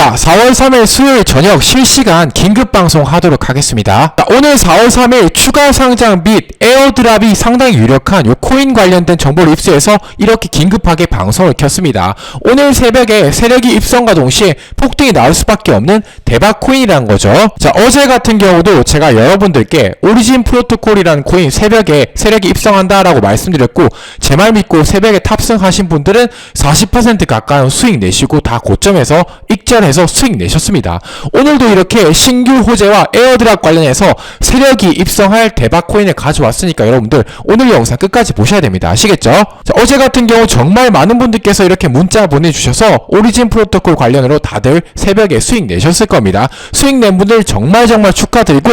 자, 4월 3일 수요일 저녁 실시간 긴급 방송 하도록 하겠습니다. 자, 오늘 4월 3일 추가 상장 및 에어드랍이 상당히 유력한 요 코인 관련된 정보를 입수해서 이렇게 긴급하게 방송을 켰습니다. 오늘 새벽에 세력이 입성과 동시에 폭등이 나올 수밖에 없는 대박 코인이라는 거죠. 자, 어제 같은 경우도 제가 여러분들께 오리진 프로토콜이라는 코인 새벽에 세력이 입성한다라고 말씀드렸고 제 말 믿고 새벽에 탑승하신 분들은 40% 가까운 수익 내시고 다 고점에서 익절해 서 수익 내셨습니다. 오늘도 이렇게 신규 호재와 에어드랍 관련해서 세력이 입성할 대박 코인을 가져왔으니까 여러분들 오늘 영상 끝까지 보셔야 됩니다. 아시겠죠? 자, 어제 같은 경우 정말 많은 분들께서 이렇게 문자 보내주셔서 오리진 프로토콜 관련으로 다들 새벽에 수익 내셨을 겁니다. 수익 낸 분들 정말 정말 축하드리고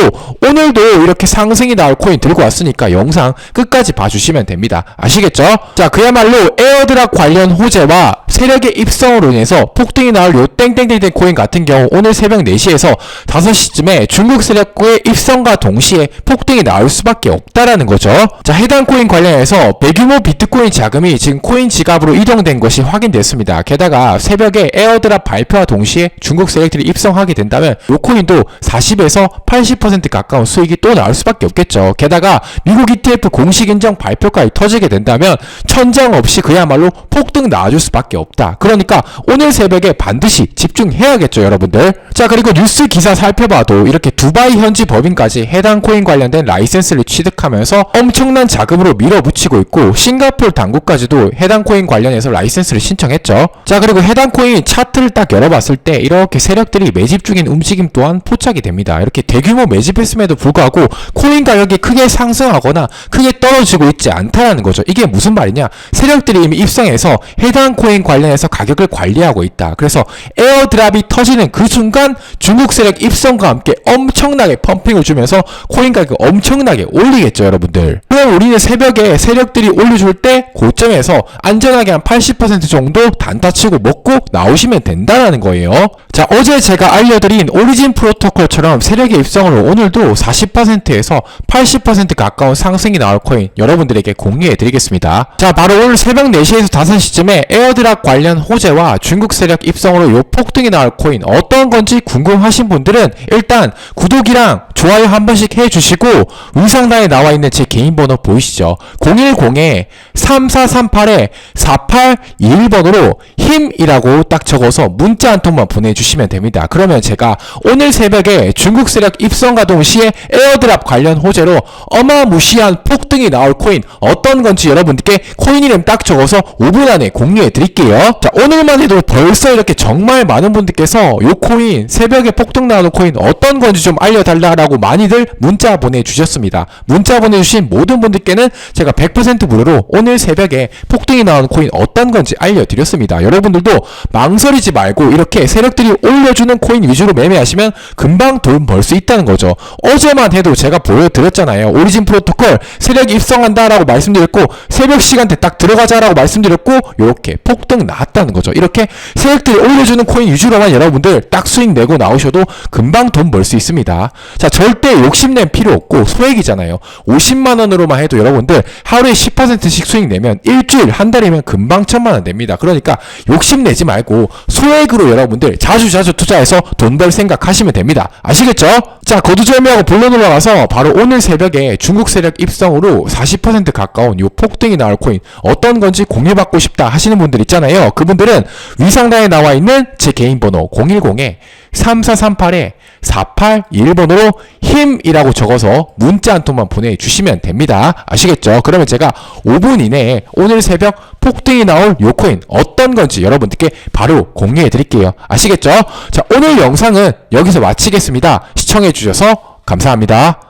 오늘도 이렇게 상승이 나올 코인 들고 왔으니까 영상 끝까지 봐주시면 됩니다. 아시겠죠? 자, 그야말로 에어드랍 관련 호재와 세력의 입성으로 인해서 폭등이 나올 요 땡땡땡땡 코인 같은 경우 오늘 새벽 4시에서 5시쯤에 중국 세력의 입성과 동시에 폭등이 나올 수밖에 없다라는 거죠. 자, 해당 코인 관련해서 대규모 비트코인 자금이 지금 코인 지갑으로 이동된 것이 확인됐습니다. 게다가 새벽에 에어드랍 발표와 동시에 중국 세력들이 입성하게 된다면 요 코인도 40에서 80% 가까운 수익이 또 나올 수밖에 없겠죠. 게다가 미국 ETF 공식 인정 발표까지 터지게 된다면 천장 없이 그야말로 폭등 나와줄 수밖에 없 다. 그러니까 오늘 새벽에 반드시 집중해야겠죠, 여러분들. 자, 그리고 뉴스 기사 살펴봐도 이렇게 두바이 현지 법인까지 해당 코인 관련된 라이센스를 취득하면서 엄청난 자금으로 밀어붙이고 있고 싱가포르 당국까지도 해당 코인 관련해서 라이센스를 신청했죠. 자, 그리고 해당 코인 차트를 딱 열어봤을 때 이렇게 세력들이 매집 중인 움직임 또한 포착이 됩니다. 이렇게 대규모 매집했음에도 불구하고 코인 가격이 크게 상승하거나 크게 떨어지고 있지 않다는 거죠. 이게 무슨 말이냐? 세력들이 이미 입성해서 해당 코인 관련 해서 가격을 관리하고 있다. 그래서 에어드랍이 터지는 그 순간 중국 세력 입성과 함께 엄청나게 펌핑을 주면서 코인 가격 엄청나게 올리겠죠, 여러분들. 그럼 우리는 새벽에 세력들이 올려줄 때 고점에서 안전하게 한 80% 정도 단타치고 먹고 나오시면 된다라는 거예요. 자, 어제 제가 알려드린 오리진 프로토콜처럼 세력의 입성으로 오늘도 40%에서 80% 가까운 상승이 나올 코인 여러분들에게 공유해 드리겠습니다. 자, 바로 오늘 새벽 4시에서 5시쯤에 에어드랍 관련 호재와 중국 세력 입성으로 요 폭등이 나올 코인 어떤 건지 궁금하신 분들은 일단 구독이랑 좋아요 한 번씩 해주시고 위상단에 나와 있는 제 개인 번호 보이시죠? 010에 3438에 4821번으로 힘이라고 딱 적어서 문자 한 통만 보내주시면 됩니다. 그러면 제가 오늘 새벽에 중국 세력 입성과 동시에 에어드랍 관련 호재로 어마무시한 폭등이 나올 코인 어떤 건지 여러분들께 코인 이름 딱 적어서 5분 안에 공유해 드릴게요. 자, 오늘만 해도 벌써 이렇게 정말 많은 분들께서 요 코인 새벽에 폭등 나오는 코인 어떤 건지 좀 알려달라고 많이들 문자 보내주셨습니다. 문자 보내주신 모든 분들께는 제가 100% 무료로 오늘 새벽에 폭등이 나오는 코인 어떤 건지 알려드렸습니다. 여러분들도 망설이지 말고 이렇게 세력들이 올려주는 코인 위주로 매매하시면 금방 돈 벌 수 있다는 거죠. 어제만 해도 제가 보여드렸잖아요. 오리진 프로토콜 세력이 입성한다라고 말씀드렸고 새벽 시간대 딱 들어가자라고 말씀드렸고 이렇게 폭등 나왔다는 거죠. 이렇게 세력들이 올려주는 코인 위주로만 여러분들 딱 수익 내고 나오셔도 금방 돈 벌 수 있습니다. 자 절대 욕심낼 필요 없고 소액이잖아요. 50만 원으로만 해도 여러분들 하루에 10%씩 수익 내면 일주일 한 달이면 금방 천만 원 됩니다. 그러니까 욕심내지 말고 소액으로 여러분들 자주 자주 투자해서 돈 벌 생각하시면 됩니다. 아시겠죠? 자 거두절미하고 본론 올라가서 바로 오늘 새벽에 중국 세력 입성으로 40% 가까운 요 폭등이 나올 코인 어떤 건지 공유받고 싶다 하시는 분들 있잖아요. 그분들은 위상단에 나와 있는 제 개인 번호 010에 3438에 4821번으로 힘이라고 적어서 문자 한 통만 보내주시면 됩니다. 아시겠죠? 그러면 제가 5분 이내에 오늘 새벽 폭등이 나올 요 코인 어떤 건지 여러분들께 바로 공유해 드릴게요. 아시겠죠? 자, 오늘 영상은 여기서 마치겠습니다. 시청해 주셔서 감사합니다.